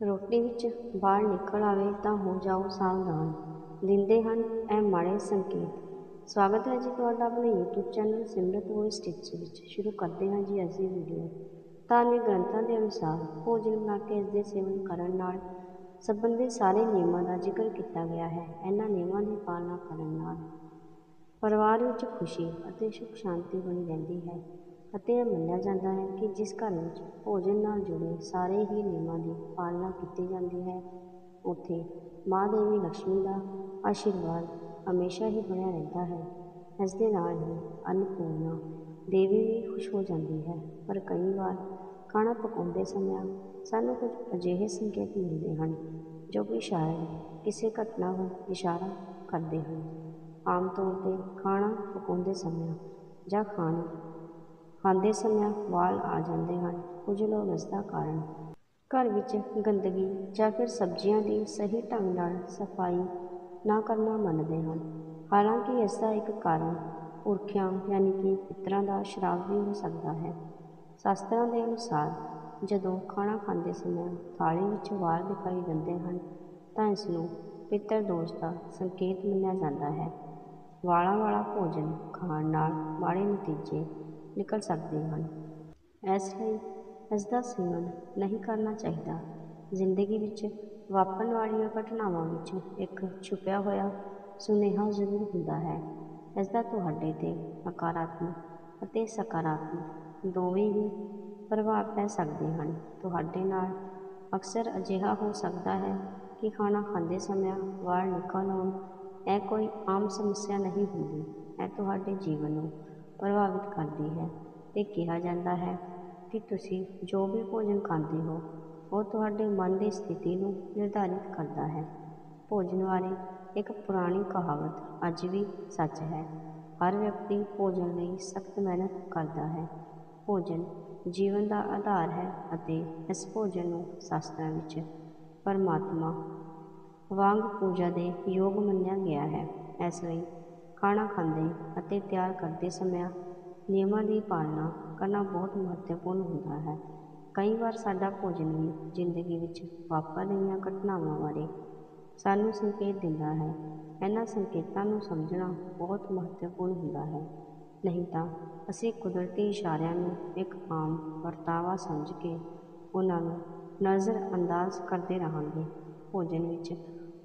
ਰੋਟੀ ਵਿੱਚ ਬਾਹਰ ਨਿਕਲ ਆਵੇ ਤਾਂ ਹੋ ਜਾਓ ਸਾਵਧਾਨ। ਦਿੰਦੇ ਹਨ ਇਹ ਮਾੜੇ ਸੰਕੇਤ। ਸਵਾਗਤ ਹੈ ਜੀ ਤੁਹਾਡਾ ਆਪਣੇ YouTube channel Simrat voice tips ਵਿੱਚ। ਸ਼ੁਰੂ ਕਰਦੇ ਹਾਂ ਜੀ ਅਸੀਂ ਵੀਡੀਓ ਧਾਰਮਿਕ ਗ੍ਰੰਥਾਂ ਦੇ ਅਨੁਸਾਰ ਭੋਜਨ ਬਣਾ ਕੇ ਇਸ ਦੇ ਸੇਵਨ ਕਰਨ ਨਾਲ ਸੰਬੰਧਿਤ ਸਾਰੇ ਨਿਯਮਾਂ ਦਾ ਜ਼ਿਕਰ ਕੀਤਾ ਗਿਆ ਹੈ। ਇਹਨਾਂ ਨਿਯਮਾਂ ਦੀ ਪਾਲਣਾ ਕਰਨ ਨਾਲ ਪਰਿਵਾਰ ਵਿੱਚ ਖੁਸ਼ੀ ਅਤੇ ਸੁੱਖ ਸ਼ਾਂਤੀ ਬਣੀ ਰਹਿੰਦੀ ਹੈ ਅਤੇ ਇਹ ਮੰਨਿਆ ਜਾਂਦਾ ਹੈ ਕਿ ਜਿਸ ਘਰ ਵਿੱਚ ਭੋਜਨ ਨਾਲ ਜੁੜੇ ਸਾਰੇ ਹੀ ਨਿਯਮਾਂ ਦੀ ਪਾਲਣਾ ਕੀਤੀ ਜਾਂਦੀ ਹੈ, ਉੱਥੇ ਮਾਂ ਦੇਵੀ ਲక్ష్ਮੀ ਦਾ ਆਸ਼ੀਰਵਾਦ ਹਮੇਸ਼ਾ ਹੀ ਬਣਿਆ ਰਹਿੰਦਾ ਹੈ। ਇਸ ਦੇ ਨਾਲ ਹੀ ਅੰਨਪੂਰਨਾ ਦੇਵੀ ਵੀ ਖੁਸ਼ ਹੋ ਜਾਂਦੀ ਹੈ, ਪਰ ਕਈ ਵਾਰ ਖਾਣਾ ਪਕਾਉਂਦੇ ਸਮੇਂ ਸਾਨੂੰ ਕੁਝ ਅਜਿਹੇ ਸੰਕੇਤ ਮਿਲਦੇ ਹਨ ਜੋ ਕਿ ਸ਼ਾਇਦ ਕਿਸੇ ਘਟਨਾ ਨੂੰ ਇਸ਼ਾਰਾ ਕਰਦੇ ਹਨ। ਆਮ ਤੌਰ 'ਤੇ ਖਾਣਾ ਪਕਾਉਂਦੇ ਸਮੇਂ ਜਾਂ ਖਾਣਾ ਖਾਂਦੇ ਸਮੇਂ ਵਾਲ ਆ ਜਾਂਦੇ ਹਨ। ਕੁਝ ਲੋਕ ਇਸ ਦਾ ਕਾਰਨ ਘਰ ਵਿੱਚ ਗੰਦਗੀ ਜਾਂ ਫਿਰ ਸਬਜ਼ੀਆਂ ਦੀ ਸਹੀ ਢੰਗ ਨਾਲ ਸਫ਼ਾਈ ਨਾ ਕਰਨਾ ਮੰਨਦੇ ਹਨ। ਹਾਲਾਂਕਿ ਇਸ ਦਾ ਇੱਕ ਕਾਰਨ ਪੁਰਖਿਆਂ ਯਾਨੀ ਕਿ ਪਿਤਰਾਂ ਦਾ ਸ਼ਰਾਪ ਵੀ ਹੋ ਸਕਦਾ ਹੈ। ਸ਼ਾਸਤਰਾਂ ਦੇ ਅਨੁਸਾਰ ਜਦੋਂ ਖਾਣਾ ਖਾਂਦੇ ਸਮੇਂ ਥਾਲੀ ਵਿੱਚ ਵਾਲ ਦਿਖਾਈ ਦਿੰਦੇ ਹਨ ਤਾਂ ਇਸ ਨੂੰ ਪਿੱਤਰ ਦੋਸ਼ ਦਾ ਸੰਕੇਤ ਮੰਨਿਆ ਜਾਂਦਾ ਹੈ। ਵਾਲਾਂ ਵਾਲਾ ਭੋਜਨ ਖਾਣ ਨਾਲ ਮਾੜੇ ਨਤੀਜੇ ਨਿਕਲ ਸਕਦੇ ਹਨ। ਇਸ ਲਈ ਇਸ ਦਾ ਸੇਵਨ ਨਹੀਂ ਕਰਨਾ ਚਾਹੀਦਾ। ਜ਼ਿੰਦਗੀ ਵਿੱਚ ਵਾਪਰਨ ਵਾਲੀਆਂ ਘਟਨਾਵਾਂ ਵਿੱਚ ਇੱਕ ਛੁਪਿਆ ਹੋਇਆ ਸੁਨੇਹਾ ਜ਼ਰੂਰ ਹੁੰਦਾ ਹੈ। ਇਸ ਦਾ ਤੁਹਾਡੇ 'ਤੇ ਨਕਾਰਾਤਮਕ ਅਤੇ ਸਕਾਰਾਤਮਕ ਦੋਵੇਂ ਹੀ ਪ੍ਰਭਾਵ ਪੈ ਸਕਦੇ ਹਨ। ਤੁਹਾਡੇ ਨਾਲ ਅਕਸਰ ਅਜਿਹਾ ਹੋ ਸਕਦਾ ਹੈ ਕਿ ਖਾਣਾ ਖਾਂਦੇ ਸਮੇਂ ਵਾਲ ਨਿਕਲ ਆਉਣ ਇਹ ਕੋਈ ਆਮ ਸਮੱਸਿਆ ਨਹੀਂ ਹੁੰਦੀ, ਇਹ ਤੁਹਾਡੇ ਜੀਵਨ ਨੂੰ ਪ੍ਰਭਾਵਿਤ ਕਰਦੀ ਹੈ ਤੇ ਕਿਹਾ ਜਾਂਦਾ ਹੈ ਕਿ ਤੁਸੀਂ ਜੋ ਵੀ ਭੋਜਨ ਖਾਂਦੇ ਹੋ, ਉਹ ਤੁਹਾਡੇ ਮਨ ਦੀ ਸਥਿਤੀ ਨੂੰ ਨਿਰਧਾਰਿਤ ਕਰਦਾ ਹੈ। ਭੋਜਨ ਬਾਰੇ ਇੱਕ ਪੁਰਾਣੀ ਕਹਾਵਤ ਅੱਜ ਵੀ ਸੱਚ ਹੈ। ਹਰ ਵਿਅਕਤੀ ਭੋਜਨ ਲਈ ਸਖਤ ਮਿਹਨਤ ਕਰਦਾ ਹੈ। ਭੋਜਨ ਜੀਵਨ ਦਾ ਆਧਾਰ ਹੈ ਅਤੇ ਇਸ ਭੋਜਨ ਨੂੰ ਸ਼ਾਸਤਰਾਂ ਵਿੱਚ ਪਰਮਾਤਮਾ ਵਾਂਗ ਪੂਜਾ ਦੇ ਯੋਗ ਮੰਨਿਆ ਗਿਆ ਹੈ। ਇਸ ਲਈ ਖਾਣਾ ਖਾਂਦੇ ਅਤੇ ਤਿਆਰ ਕਰਦੇ ਸਮੇਂ ਨਿਯਮਾਂ ਦੀ ਪਾਲਣਾ ਕਰਨਾ ਬਹੁਤ ਮਹੱਤਵਪੂਰਨ ਹੁੰਦਾ ਹੈ। ਕਈ ਵਾਰ ਸਾਡਾ ਭੋਜਨ ਵੀ ਜ਼ਿੰਦਗੀ ਵਿੱਚ ਵਾਪਰ ਰਹੀਆਂ ਘਟਨਾਵਾਂ ਬਾਰੇ ਸਾਨੂੰ ਸੰਕੇਤ ਦਿੰਦਾ ਹੈ। ਇਹਨਾਂ ਸੰਕੇਤਾਂ ਨੂੰ ਸਮਝਣਾ ਬਹੁਤ ਮਹੱਤਵਪੂਰਨ ਹੁੰਦਾ ਹੈ। ਨਹੀਂ ਤਾਂ ਅਸੀਂ ਕੁਦਰਤੀ ਇਸ਼ਾਰਿਆਂ ਨੂੰ ਇੱਕ ਆਮ ਵਰਤਾਵਾ ਸਮਝ ਕੇ ਉਹਨਾਂ ਨੂੰ ਨਜ਼ਰ ਅੰਦਾਜ਼ ਕਰਦੇ ਰਹਾਂਗੇ। ਭੋਜਨ ਵਿੱਚ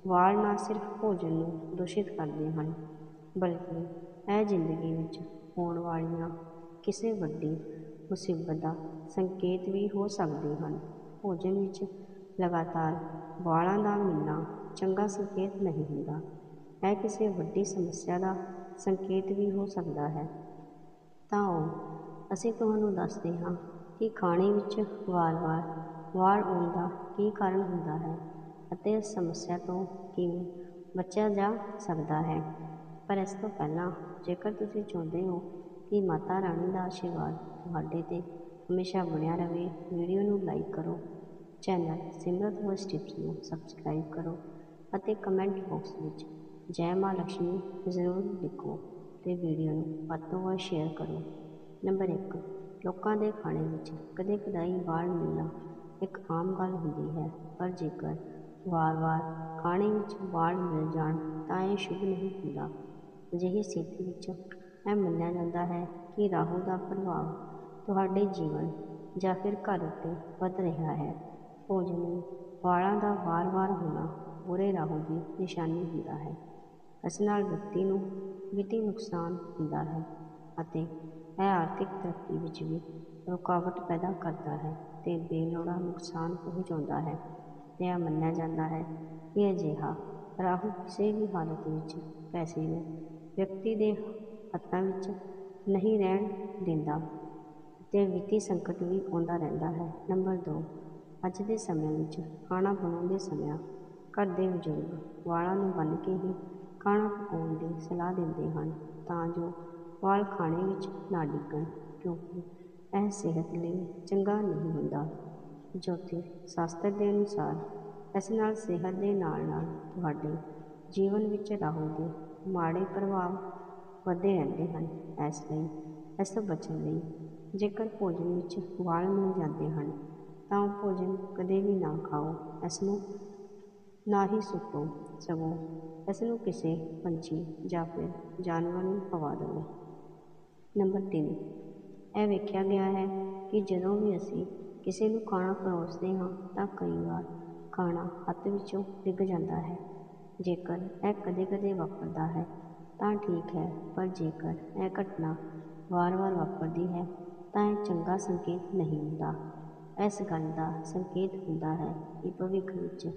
ਵਾਲ ਨਾ ਸਿਰਫ ਭੋਜਨ ਨੂੰ ਦੂਸ਼ਿਤ ਕਰਦੇ ਹਨ, ਬਲਕਿ ਇਹ ਜ਼ਿੰਦਗੀ ਵਿੱਚ ਹੋਣ ਵਾਲੀਆਂ ਕਿਸੇ ਵੱਡੀ ਮੁਸੀਬਤ ਦਾ ਸੰਕੇਤ ਵੀ ਹੋ ਸਕਦੇ ਹਨ। ਭੋਜਨ ਵਿੱਚ ਲਗਾਤਾਰ ਵਾਲਾਂ ਦਾ ਮਿਲਣਾ ਚੰਗਾ ਸੰਕੇਤ ਨਹੀਂ ਹੁੰਦਾ। ਇਹ ਕਿਸੇ ਵੱਡੀ ਸਮੱਸਿਆ ਦਾ ਸੰਕੇਤ ਵੀ ਹੋ ਸਕਦਾ ਹੈ। ਤਾਂ ਉਹ, ਅਸੀਂ ਤੁਹਾਨੂੰ ਦੱਸਦੇ ਹਾਂ ਕਿ ਖਾਣੇ ਵਿੱਚ ਵਾਰ-ਵਾਰ ਵਾਲ ਆਉਣ ਦਾ ਕੀ ਕਾਰਨ ਹੁੰਦਾ ਹੈ। ਅਤੇ ਇਸ ਸਮੱਸਿਆ ਤੋਂ ਕਿਵੇਂ ਬਚਿਆ ਜਾ ਸਕਦਾ ਹੈ। ਪਰ ਇਸ ਤੋਂ ਪਹਿਲਾਂ ਜੇਕਰ ਤੁਸੀਂ ਚਾਹੁੰਦੇ ਹੋ ਕਿ ਮਾਤਾ ਰਾਣੀ ਦਾ ਆਸ਼ੀਰਵਾਦ ਤੁਹਾਡੇ 'ਤੇ ਹਮੇਸ਼ਾ ਬਣਿਆ ਰਹੇ, ਵੀਡੀਓ ਨੂੰ ਲਾਈਕ ਕਰੋ, ਚੈਨਲ ਸਿਮਰਤ ਵੋਇਸ ਟਿਪਸ ਨੂੰ ਸਬਸਕ੍ਰਾਈਬ ਕਰੋ ਅਤੇ ਕਮੈਂਟ ਬਾਕਸ ਵਿੱਚ ਜੈ ਮਾਂ ਲక్ష్ਮੀ ਜ਼ਰੂਰ ਲਿਖੋ ਤੇ ਵੀਡੀਓ ਨੂੰ ਵੱਧ ਤੋਂ ਵੱਧ ਸ਼ੇਅਰ ਕਰੋ। ਨੰਬਰ 1 ਲੋਕਾਂ ਦੇ ਖਾਣੇ ਵਿੱਚ ਕਦੇ ਕਦਾਈ ਵਾਲ ਮਿਲਣਾ ਇੱਕ ਆਮ ਗੱਲ ਹੁੰਦੀ ਹੈ, ਪਰ ਜੇਕਰ ਵਾਰ-ਵਾਰ ਖਾਣੇ ਵਿੱਚ ਵਾਲ ਮਿਲ ਜਾਣ ਤਾਂ ਇਹ ਸ਼ੁਭ ਨਹੀਂ ਹੁੰਦਾ। ਅਜਿਹੀ ਸਥਿਤੀ ਵਿੱਚ ਇਹ ਮੰਨਿਆ ਜਾਂਦਾ ਹੈ ਕਿ ਰਾਹੂ ਦਾ ਪ੍ਰਭਾਵ ਤੁਹਾਡੇ ਜੀਵਨ ਜਾਂ ਫਿਰ ਘਰ ਉੱਤੇ ਵੱਧ ਰਿਹਾ ਹੈ। ਭੋਜਨ ਵਾਲਾਂ ਦਾ ਵਾਰ-ਵਾਰ ਹੋਣਾ ਬੁਰੇ ਰਾਹੂ ਦੀ ਨਿਸ਼ਾਨੀ ਹੁੰਦਾ ਹੈ। ਇਸ ਨਾਲ ਵਿਅਕਤੀ ਨੂੰ ਵਿੱਤੀ ਨੁਕਸਾਨ ਹੁੰਦਾ ਹੈ ਅਤੇ ਇਹ ਆਰਥਿਕ ਤਰੱਕੀ ਵਿੱਚ ਵੀ ਰੁਕਾਵਟ ਪੈਦਾ ਕਰਦਾ ਹੈ ਤੇ ਬੇਲੋੜਾ ਨੁਕਸਾਨ ਪਹੁੰਚਾਉਂਦਾ ਹੈ। ਤੇ ਮੰਨਿਆ ਜਾਂਦਾ ਹੈ। ਕਿ ਅਜਿਹਾ ਰਾਹੂ ਕਿਸੇ ਵੀ ਹਾਲਤ ਵਿੱਚ ਪੈਸੇ ਨੂੰ ਵਿਅਕਤੀ ਦੇ ਹੱਥਾਂ ਵਿੱਚ ਨਹੀਂ ਰਹਿਣ ਦਿੰਦਾ ਤੇ ਵਿੱਤੀ ਸੰਕਟ ਵੀ ਆਉਂਦਾ ਰਹਿੰਦਾ ਹੈ। ਨੰਬਰ 2 ਅੱਜ ਦੇ ਸਮੇਂ ਵਿੱਚ ਖਾਣਾ ਬਣਾਉਂਦੇ ਸਮੇਂ ਘਰ ਦੇ ਬਜ਼ੁਰਗ ਵਾਲਾਂ ਨੂੰ ਬੰਨ੍ਹ ਕੇ ਹੀ ਖਾਣਾ ਪਕਾਉਣ ਦੀ ਸਲਾਹ ਦਿੰਦੇ ਹਨ ਤਾਂ ਜੋ ਵਾਲ ਖਾਣੇ ਵਿੱਚ ਨਾ ਡਿੱਗਣ ਕਿਉਂਕਿ ਇਹ ਸਿਹਤ ਲਈ ਚੰਗਾ ਨਹੀਂ ਹੁੰਦਾ। ਜੋਤਿਸ਼ ਸ਼ਾਸਤਰ ਦੇ ਅਨੁਸਾਰ ਇਸ ਨਾਲ ਸਿਹਤ ਦੇ ਨਾਲ ਨਾਲ ਤੁਹਾਡੇ ਜੀਵਨ ਵਿੱਚ ਰਾਹੂ ਦੇ ਮਾੜੇ ਪ੍ਰਭਾਵ ਵਧਦੇ ਰਹਿੰਦੇ ਹਨ। ਇਸ ਲਈ, ਇਸ ਤੋਂ ਬਚਣ ਲਈ ਜੇਕਰ ਭੋਜਨ ਵਿੱਚ ਵਾਲ ਮਿਲ ਜਾਂਦੇ ਹਨ, ਤਾਂ ਉਹ ਭੋਜਨ ਕਦੇ ਵੀ ਨਾ ਖਾਓ। ਇਸ ਨੂੰ ਨਾ ਹੀ ਸੁੱਟੋ, ਸਗੋਂ ਇਸ ਨੂੰ ਕਿਸੇ ਪੰਛੀ ਜਾਂ ਫਿਰ ਜਾਨਵਰ ਨੂੰ ਖਵਾ ਦਿਓ। ਨੰਬਰ 3 ਇਹ ਵੇਖਿਆ ਗਿਆ ਹੈ ਕਿ ਜਦੋਂ ਵੀ ਅਸੀਂ ਕਿਸੇ ਨੂੰ ਖਾਣਾ ਪਰੋਸਦੇ ਹਾਂ ਤਾਂ ਕਈ ਵਾਰ ਖਾਣਾ ਹੱਥ ਵਿੱਚੋਂ ਡਿੱਗ ਜਾਂਦਾ ਹੈ। ਜੇਕਰ ਇਹ ਕਦੇ-ਕਦੇ ਵਾਪਰਦਾ ਹੈ ਤਾਂ ਠੀਕ ਹੈ, ਪਰ ਜੇਕਰ ਇਹ ਘਟਨਾ ਵਾਰ-ਵਾਰ ਵਾਪਰਦੀ ਹੈ ਤਾਂ ਇਹ ਚੰਗਾ ਸੰਕੇਤ ਨਹੀਂ ਹੁੰਦਾ। ਇਸ ਗੱਲ ਦਾ ਸੰਕੇਤ ਹੁੰਦਾ ਹੈ ਕਿ ਭਵਿੱਖ ਵਿੱਚ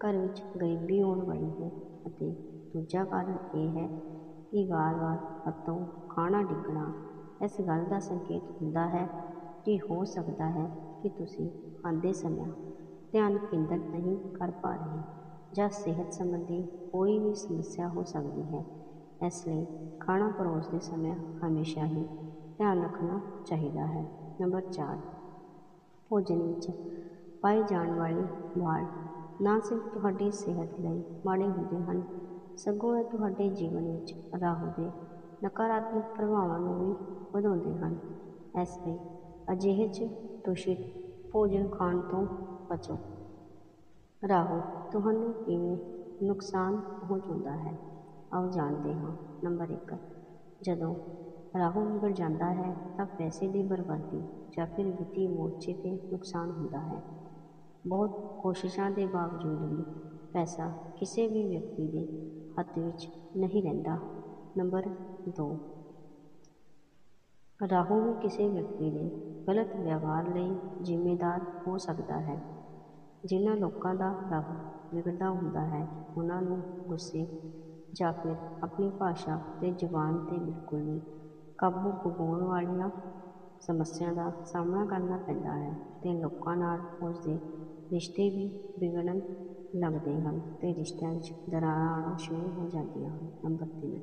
ਘਰ ਵਿੱਚ ਗਰੀਬੀ ਆਉਣ ਵਾਲੀ ਹੈ ਅਤੇ ਦੂਜਾ ਕਾਰਨ ਇਹ ਹੈ ਕਿ ਵਾਰ-ਵਾਰ ਹੱਥੋਂ ਖਾਣਾ ਡਿੱਗਣਾ, ਇਸ ਗੱਲ ਦਾ ਸੰਕੇਤ ਹੁੰਦਾ ਹੈ ਕਿ ਹੋ ਸਕਦਾ ਹੈ ਕਿ ਤੁਸੀਂ ਖਾਂਦੇ ਸਮੇਂ ਧਿਆਨ ਕੇਂਦਰਿਤ ਨਹੀਂ ਕਰ ਪਾ ਰਹੇ ਜਾਂ ਸਿਹਤ ਸੰਬੰਧੀ ਕੋਈ ਵੀ ਸਮੱਸਿਆ ਹੋ ਸਕਦੀ ਹੈ, ਇਸ ਲਈ ਖਾਣਾ ਪਰੋਸਦੇ ਸਮੇਂ ਹਮੇਸ਼ਾ ਹੀ ਧਿਆਨ ਰੱਖਣਾ ਚਾਹੀਦਾ ਹੈ। ਨੰਬਰ 4 ਭੋਜਨ ਵਿੱਚ ਪਾਏ ਜਾਣ ਵਾਲੇ ਮਾਲ ਨਾ ਸਿਰਫ ਤੁਹਾਡੀ ਸਿਹਤ ਲਈ ਮਾੜੇ ਹੁੰਦੇ ਹਨ, ਸਗੋਂ ਇਹ ਤੁਹਾਡੇ ਜੀਵਨ ਵਿੱਚ ਰਾਹੂ ਦੇ ਨਕਾਰਾਤਮਕ ਪ੍ਰਭਾਵਾਂ ਨੂੰ ਵੀ ਵਧਾਉਂਦੇ ਹਨ। ਇਸ ਲਈ ਅਜਿਹੇ 'ਚ ਦੂਸ਼ਿਤ ਭੋਜਨ ਖਾਣ ਤੋਂ ਬਚੋ। ਰਾਹੂ ਤੁਹਾਨੂੰ ਕਿਵੇਂ ਨੁਕਸਾਨ ਪਹੁੰਚਾਉਂਦਾ ਹੈ? ਆਓ ਜਾਣਦੇ ਹਾਂ। ਨੰਬਰ 1 ਜਦੋਂ ਰਾਹੂ ਵਿਗੜ ਜਾਂਦਾ ਹੈ, ਤਾਂ ਪੈਸੇ ਦੀ ਬਰਬਾਦੀ ਜਾਂ ਫਿਰ ਵਿੱਤੀ ਮੋਰਚੇ 'ਤੇ ਨੁਕਸਾਨ ਹੁੰਦਾ ਹੈ। ਬਹੁਤ ਕੋਸ਼ਿਸ਼ਾਂ ਦੇ ਬਾਵਜੂਦ ਵੀ ਪੈਸਾ ਕਿਸੇ ਵੀ ਵਿਅਕਤੀ ਦੇ ਹੱਥ ਵਿੱਚ ਨਹੀਂ ਰਹਿੰਦਾ। ਨੰਬਰ 2 ਰਾਹੂ ਵੀ ਕਿਸੇ ਵਿਅਕਤੀ ਦੇ ਗਲਤ ਵਿਵਹਾਰ ਲਈ ਜ਼ਿੰਮੇਦਾਰ ਹੋ ਸਕਦਾ ਹੈ। ਜਿਨ੍ਹਾਂ ਲੋਕਾਂ ਦਾ ਰਾਹੂ ਵਿਗੜਦਾ ਹੁੰਦਾ ਹੈ, ਉਹਨਾਂ ਨੂੰ ਗੁੱਸੇ ਜਾਂ ਫਿਰ ਆਪਣੀ ਭਾਸ਼ਾ ਅਤੇ ਜ਼ੁਬਾਨ 'ਤੇ ਬਿਲਕੁਲ ਵੀ ਕਾਬੂ ਗੁਆਉਣ ਵਾਲੀਆਂ ਸਮੱਸਿਆ ਦਾ ਸਾਹਮਣਾ ਕਰਨਾ ਪੈਂਦਾ ਹੈ ਅਤੇ ਲੋਕਾਂ ਨਾਲ ਉਸ ਦੇ ਰਿਸ਼ਤੇ ਵੀ ਵਿਗੜਨ ਲੱਗਦੇ ਹਨ ਅਤੇ ਰਿਸ਼ਤਿਆਂ 'ਚ ਦਰਾਰਾਂ ਆਉਣਾ ਸ਼ੁਰੂ ਹੋ ਜਾਂਦੀਆਂ ਹਨ। ਨੰਬਰ ਤਿੰਨ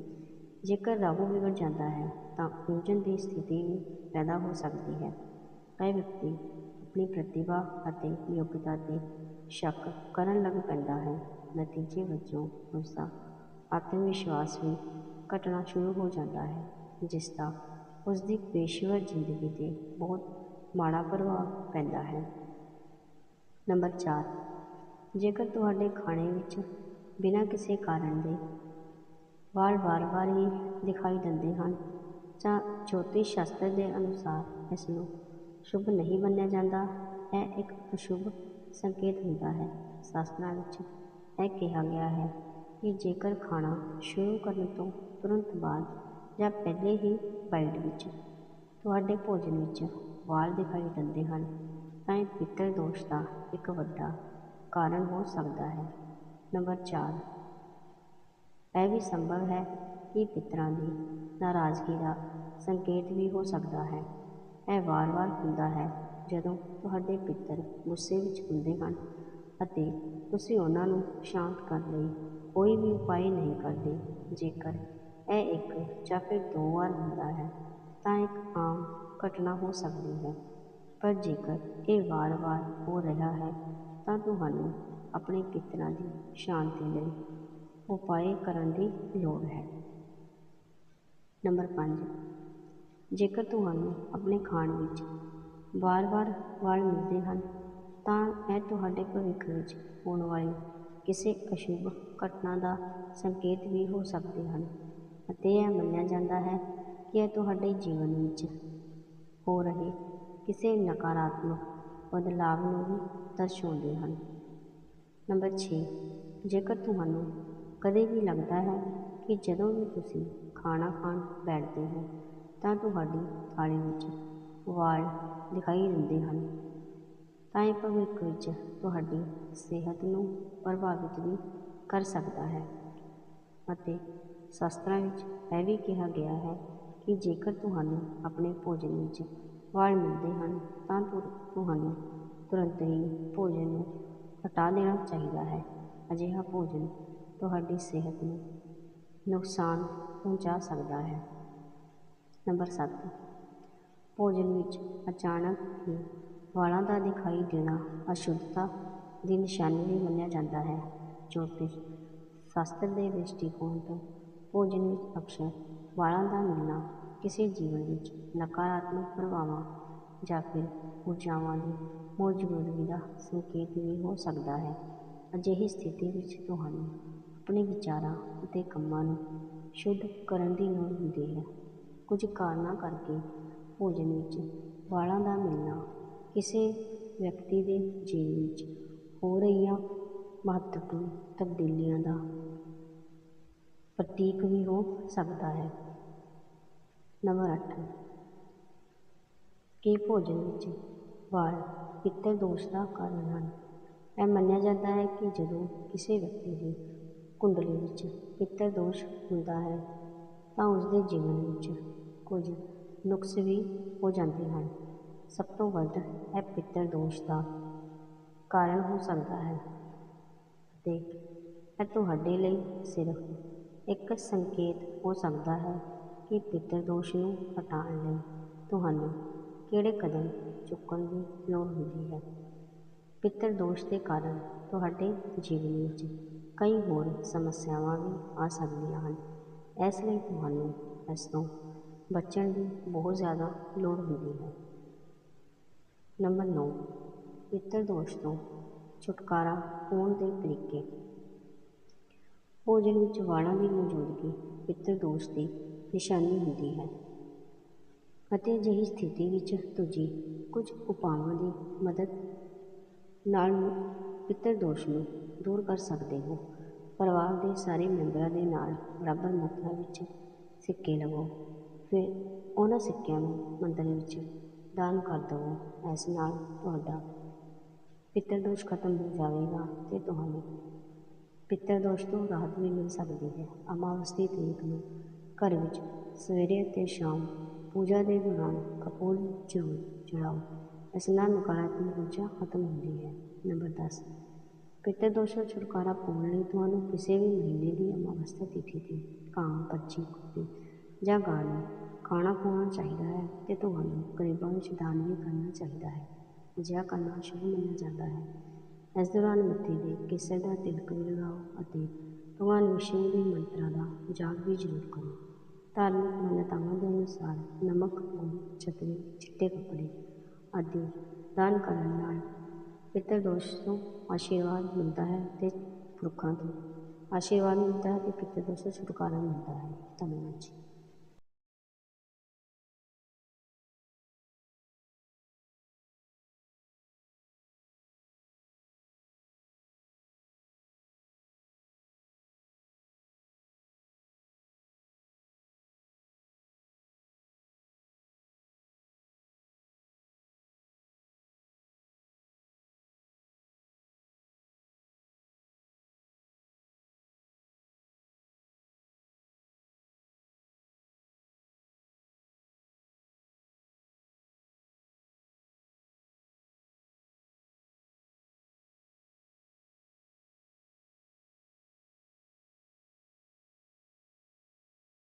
ਜੇਕਰ ਰਾਹੂ ਵਿਗੜ ਜਾਂਦਾ ਹੈ, ਤਾਂ ਉਲਝਣ ਦੀ ਸਥਿਤੀ ਵੀ ਪੈਦਾ ਹੋ ਸਕਦੀ ਹੈ। ਕਈ ਵਿਅਕਤੀ ਆਪਣੀ ਪ੍ਰਤਿਭਾ ਅਤੇ ਯੋਗਤਾ 'ਤੇ ਸ਼ੱਕ ਕਰਨ ਲੱਗ ਪੈਂਦਾ ਹੈ। ਨਤੀਜੇ ਵਜੋਂ ਉਸਦਾ ਆਤਮ ਵਿਸ਼ਵਾਸ ਵੀ ਘਟਣਾ ਸ਼ੁਰੂ ਹੋ ਜਾਂਦਾ ਹੈ, ਜਿਸ ਦਾ ਉਸਦੀ ਪੇਸ਼ੇਵਰ ਜ਼ਿੰਦਗੀ 'ਤੇ ਬਹੁਤ ਮਾੜਾ ਪ੍ਰਭਾਵ ਪੈਂਦਾ ਹੈ। ਨੰਬਰ 4 ਜੇਕਰ ਤੁਹਾਡੇ ਖਾਣੇ ਵਿੱਚ ਬਿਨਾਂ ਕਿਸੇ ਕਾਰਨ ਦੇ ਵਾਲ ਵਾਰ-ਵਾਰ ਹੀ ਦਿਖਾਈ ਦਿੰਦੇ ਹਨ ਜਾਂ ਜੋਤਿਸ਼ ਸ਼ਾਸਤਰ ਦੇ ਅਨੁਸਾਰ ਇਸ ਨੂੰ ਸ਼ੁਭ ਨਹੀਂ ਮੰਨਿਆ ਜਾਂਦਾ, ਇਹ ਇੱਕ ਅਸ਼ੁਭ ਸੰਕੇਤ ਹੁੰਦਾ ਹੈ। ਸ਼ਾਸਤਰਾਂ ਵਿੱਚ ਇਹ ਕਿਹਾ ਗਿਆ ਹੈ ਕਿ ਜੇਕਰ ਖਾਣਾ ਸ਼ੁਰੂ ਕਰਨ ਤੋਂ ਤੁਰੰਤ ਬਾਅਦ ਜਾਂ ਪਹਿਲੇ ਹੀ ਬਾਈਟ ਵਿੱਚ ਤੁਹਾਡੇ ਭੋਜਨ ਵਿੱਚ ਵਾਲ ਦਿਖਾਈ ਦਿੰਦੇ ਹਨ, ਤਾਂ ਇਹ ਪਿੱਤਰ ਦੋਸ਼ ਦਾ ਇੱਕ ਵੱਡਾ ਕਾਰਨ ਹੋ ਸਕਦਾ ਹੈ। ਨੰਬਰ 4 ਇਹ ਵੀ ਸੰਭਵ ਹੈ ਕਿ ਪਿੱਤਰਾਂ ਦੀ ਨਾਰਾਜ਼ਗੀ ਦਾ ਸੰਕੇਤ ਵੀ ਹੋ ਸਕਦਾ ਹੈ। ਇਹ ਵਾਰ-ਵਾਰ ਹੁੰਦਾ ਹੈ ਜਦੋਂ ਤੁਹਾਡੇ ਪਿੱਤਰ ਗੁੱਸੇ ਵਿੱਚ ਹੁੰਦੇ ਹਨ ਅਤੇ ਤੁਸੀਂ ਉਹਨਾਂ ਨੂੰ ਸ਼ਾਂਤ ਕਰਨ ਲਈ ਕੋਈ ਵੀ ਉਪਾਅ ਨਹੀਂ ਕਰਦੇ। ਜੇਕਰ ਇਹ ਇੱਕ ਜਾਂ ਫਿਰ ਦੋ ਵਾਰ ਹੁੰਦਾ ਹੈ ਤਾਂ ਇੱਕ ਆਮ ਘਟਨਾ ਹੋ ਸਕਦੀ ਹੈ। ਪਰ ਜੇਕਰ ਇਹ ਵਾਰ-ਵਾਰ ਹੋ ਰਿਹਾ ਹੈ ਤਾਂ ਤੁਹਾਨੂੰ ਆਪਣੇ ਪਿੱਤਰਾਂ ਦੀ ਸ਼ਾਂਤੀ ਲਈ ਉਪਾਅ ਕਰਨ ਦੀ ਲੋੜ ਹੈ। ਨੰਬਰ 5 ਜੇਕਰ ਤੁਹਾਨੂੰ ਆਪਣੇ ਖਾਣ ਵਿੱਚ ਵਾਰ-ਵਾਰ ਵਾਲ ਮਿਲਦੇ ਹਨ, ਤਾਂ ਇਹ ਤੁਹਾਡੇ ਭਵਿੱਖ ਵਿੱਚ ਹੋਣ ਵਾਲੀ ਕਿਸੇ ਅਸ਼ੁਭ ਘਟਨਾ ਦਾ ਸੰਕੇਤ ਵੀ ਹੋ ਸਕਦੇ ਹਨ ਅਤੇ ਇਹ ਮੰਨਿਆ ਜਾਂਦਾ ਹੈ ਕਿ ਇਹ ਤੁਹਾਡੇ ਜੀਵਨ ਵਿੱਚ ਹੋ ਰਹੇ ਕਿਸੇ ਨਕਾਰਾਤਮਕ ਬਦਲਾਵ ਨੂੰ ਵੀ ਦਰਸਾਉਂਦੇ ਹਨ। ਨੰਬਰ 6 ਜੇਕਰ ਤੁਹਾਨੂੰ ਕਦੇ ਵੀ ਲੱਗਦਾ ਹੈ ਕਿ ਜਦੋਂ ਵੀ ਤੁਸੀਂ ਖਾਣਾ ਖਾਣ ਬੈਠਦੇ ਹੋ, ਤਾਂ ਤੁਹਾਡੀ ਥਾਲੀ ਵਿੱਚ ਵਾਲ ਦਿਖਾਈ ਦਿੰਦੇ ਹਨ। ਤਾਂ ਇਹ ਭਵਿੱਖ ਵਿੱਚ ਤੁਹਾਡੀ ਸਿਹਤ ਨੂੰ ਪ੍ਰਭਾਵਿਤ ਵੀ ਕਰ ਸਕਦਾ ਹੈ। ਅਤੇ ਸ਼ਾਸਤਰਾਂ ਵਿੱਚ ਇਹ ਵੀ ਕਿਹਾ ਗਿਆ ਹੈ ਕਿ ਜੇਕਰ ਤੁਹਾਨੂੰ ਆਪਣੇ ਭੋਜਨ ਵਿੱਚ ਵਾਲ ਮਿਲਦੇ ਹਨ, ਤਾਂ ਤੁਹਾਨੂੰ ਤੁਰੰਤ ਹੀ ਭੋਜਨ ਨੂੰ ਹਟਾ ਦੇਣਾ ਚਾਹੀਦਾ ਹੈ। ਅਜਿਹਾ ਭੋਜਨ ਤੁਹਾਡੀ ਸਿਹਤ ਨੂੰ ਨੁਕਸਾਨ ਪਹੁੰਚਾ ਸਕਦਾ ਹੈ। ਨੰਬਰ 7 ਭੋਜਨ ਵਿੱਚ ਅਚਾਨਕ ਹੀ ਵਾਲਾਂ ਦਾ ਦਿਖਾਈ ਦੇਣਾ ਅਸ਼ੁੱਧਤਾ ਦੀ ਨਿਸ਼ਾਨੀ ਵੀ ਮੰਨਿਆ ਜਾਂਦਾ ਹੈ ਜੋਤਿਸ਼ ਸ਼ਾਸਤਰ ਦੇ ਦ੍ਰਿਸ਼ਟੀਕੋਣ ਤੋਂ ਭੋਜਨ ਵਿੱਚ ਅਕਸਰ ਵਾਲਾਂ ਦਾ ਮਿਲਣਾ ਕਿਸੇ ਜੀਵਨ ਵਿੱਚ ਨਕਾਰਾਤਮਕ ਪ੍ਰਭਾਵਾਂ ਜਾਂ ਫਿਰ ਊਰਜਾਵਾਂ ਦੀ ਮੌਜੂਦਗੀ ਦਾ ਸੰਕੇਤ ਵੀ ਹੋ ਸਕਦਾ ਹੈ। ਅਜਿਹੀ ਸਥਿਤੀ ਵਿੱਚ ਤੁਹਾਨੂੰ ਆਪਣੇ ਵਿਚਾਰਾਂ ਅਤੇ ਕੰਮਾਂ ਨੂੰ ਸ਼ੁੱਧ ਕਰਨ ਦੀ ਲੋੜ ਹੁੰਦੀ ਹੈ। ਕੁਝ ਕਾਰਨਾਂ ਕਰਕੇ ਭੋਜਨ ਵਿੱਚ ਵਾਲਾਂ ਦਾ ਮਿਲਣਾ, ਕਿਸੇ ਵਿਅਕਤੀ ਦੇ ਜੀਵਨ ਵਿੱਚ ਹੋ ਰਹੀਆਂ ਮਹੱਤਵਪੂਰਨ ਤਬਦੀਲੀਆਂ ਦਾ ਪ੍ਰਤੀਕ ਵੀ ਹੋ ਸਕਦਾ ਹੈ। ਨੰਬਰ 8 ਕਿ ਭੋਜਨ ਵਿੱਚ ਵਾਲ ਪਿੱਤਰ ਦੋਸ਼ ਦਾ ਕਾਰਨ ਹਨ? ਇਹ ਮੰਨਿਆ ਜਾਂਦਾ ਹੈ ਕਿ ਜਦੋਂ ਕਿਸੇ ਵਿਅਕਤੀ ਦੀ ਕੁੰਡਲੀ ਵਿੱਚ ਪਿੱਤਰ ਦੋਸ਼ ਹੁੰਦਾ ਹੈ, ਤਾਂ ਉਸ ਦੇ ਜੀਵਨ ਵਿੱਚ ਕੁਝ ਨੁਕਸ ਵੀ ਹੋ ਜਾਂਦੇ ਹਨ। ਸਭ ਤੋਂ ਵੱਧ ਇਹ ਪਿੱਤਰ ਦੋਸ਼ ਦਾ ਕਾਰਨ ਹੋ ਸਕਦਾ ਹੈ। ਅਤੇ ਇਹ ਤੁਹਾਡੇ ਲਈ ਸਿਰਫ ਇੱਕ ਸੰਕੇਤ ਹੋ ਸਕਦਾ ਹੈ ਕਿ ਪਿੱਤਰ ਦੋਸ਼ ਨੂੰ ਹਟਾਉਣ ਲਈ ਤੁਹਾਨੂੰ ਕਿਹੜੇ ਕਦਮ ਚੁੱਕਣ ਦੀ ਲੋੜ ਹੁੰਦੀ ਹੈ। ਪਿੱਤਰ ਦੋਸ਼ ਦੇ ਕਾਰਨ ਤੁਹਾਡੇ ਜੀਵਨ ਵਿੱਚ ਕਈ ਹੋਰ ਸਮੱਸਿਆਵਾਂ ਵੀ ਆ ਸਕਦੀਆਂ ਹਨ। ਇਸ ਲਈ ਤੁਹਾਨੂੰ ਇਸ ਤੋਂ ਬਚਣ ਦੀ ਬਹੁਤ ਜ਼ਿਆਦਾ ਲੋੜ ਹੁੰਦੀ ਹੈ। ਨੰਬਰ 9 ਪਿੱਤਰ ਦੋਸ਼ ਤੋਂ ਛੁਟਕਾਰਾ ਪਾਉਣ ਦੇ ਤਰੀਕੇ। ਭੋਜਨ ਵਿੱਚ ਵਾਲਾਂ ਦੀ ਮੌਜੂਦਗੀ ਪਿੱਤਰ ਦੋਸ਼ ਦੀ ਨਿਸ਼ਾਨੀ ਹੁੰਦੀ ਹੈ ਅਤੇ ਅਜਿਹੀ ਸਥਿਤੀ ਵਿੱਚ ਤੁਸੀਂ ਕੁਝ ਉਪਾਵਾਂ ਦੀ ਮਦਦ ਨਾਲ ਪਿੱਤਰ ਦੋਸ਼ ਨੂੰ ਦੂਰ ਕਰ ਸਕਦੇ ਹੋ। ਪਰਿਵਾਰ ਦੇ ਸਾਰੇ ਮੈਂਬਰਾਂ ਦੇ ਨਾਲ ਬਰਾਬਰ ਮਾਤਰਾ ਵਿੱਚ ਸਿੱਕੇ ਲਵੋ। ਫਿਰ ਉਹਨਾਂ ਸਿੱਕਿਆਂ ਨੂੰ ਮੰਦਰ ਵਿੱਚ ਦਾਨ ਕਰ ਦੇਵੋ। ਇਸ ਨਾਲ ਤੁਹਾਡਾ ਪਿੱਤਰ ਦੋਸ਼ ਖਤਮ ਹੋ ਜਾਵੇਗਾ ਅਤੇ ਤੁਹਾਨੂੰ ਪਿੱਤਰ ਦੋਸ਼ ਤੋਂ ਰਾਹਤ ਵੀ ਮਿਲ ਸਕਦੀ ਹੈ। ਅਮਾਵਸ ਦੀ ਤਰੀਕ ਨੂੰ ਘਰ ਵਿੱਚ ਸਵੇਰੇ ਅਤੇ ਸ਼ਾਮ ਪੂਜਾ ਦੇ ਦੌਰਾਨ ਕਪੂਰ ਜ਼ਰੂਰ ਜਲਾਓ ਇਸ ਨਾਲ ਨਕਾਰਾਤਮਕ ਊਰਜਾ ਖਤਮ ਹੁੰਦੀ ਹੈ। ਨੰਬਰ 10 ਪਿੱਤਰ ਦੋਸ਼ ਛੁਟਕਾਰਾ ਪਾਉਣ ਲਈ ਤੁਹਾਨੂੰ ਕਿਸੇ ਵੀ ਮਹੀਨੇ ਦੀ ਅਮਾਵਸਯਾ ਤਿਥੀ 'ਤੇ ਕਾਂ ਪੱਛੀ ਕੁੱਤੀ ਜਾਂ ਗਾਂ ਨੂੰ ਖਾਣਾ ਖਵਾਉਣਾ ਚਾਹੀਦਾ ਹੈ ਅਤੇ ਤੁਹਾਨੂੰ ਗਰੀਬਾਂ ਵਿੱਚ ਦਾਨ ਵੀ ਕਰਨਾ ਚਾਹੀਦਾ ਹੈ। ਅਜਿਹਾ ਕਰਨਾ ਸ਼ੁਭ ਮੰਨਿਆ ਜਾਂਦਾ ਹੈ। ਇਸ ਦੌਰਾਨ ਮੱਥੇ 'ਤੇ ਕੇਸਰ ਦਾ ਤਿਲਕ ਵੀ ਲਗਾਓ ਅਤੇ ਭਗਵਾਨ ਵਿਸ਼ਨੂੰ ਦੇ ਮੰਤਰਾਂ ਦਾ ਜਾਪ ਵੀ ਜ਼ਰੂਰ ਕਰੋ। ਧਾਰਮਿਕ ਮਾਨਤਾਵਾਂ ਦੇ ਅਨੁਸਾਰ ਨਮਕ, ਗੁੜ, ਛਤਰੀ, ਚਿੱਟੇ ਕੱਪੜੇ ਆਦਿ ਦਾਨ ਕਰਨ ਨਾਲ ਪਿੱਤਰ ਦੋਸ਼ ਤੋਂ ਆਸ਼ੀਰਵਾਦ ਮਿਲਦਾ ਹੈ ਅਤੇ ਪੁਰਖਾਂ ਤੋਂ ਆਸ਼ੀਰਵਾਦ ਮਿਲਦਾ ਹੈ ਅਤੇ ਪਿੱਤਰ ਦੋਸ਼ ਤੋਂ ਛੁਟਕਾਰਾ ਮਿਲਦਾ ਹੈ। ਧੰਨਵਾਦ ਜੀ।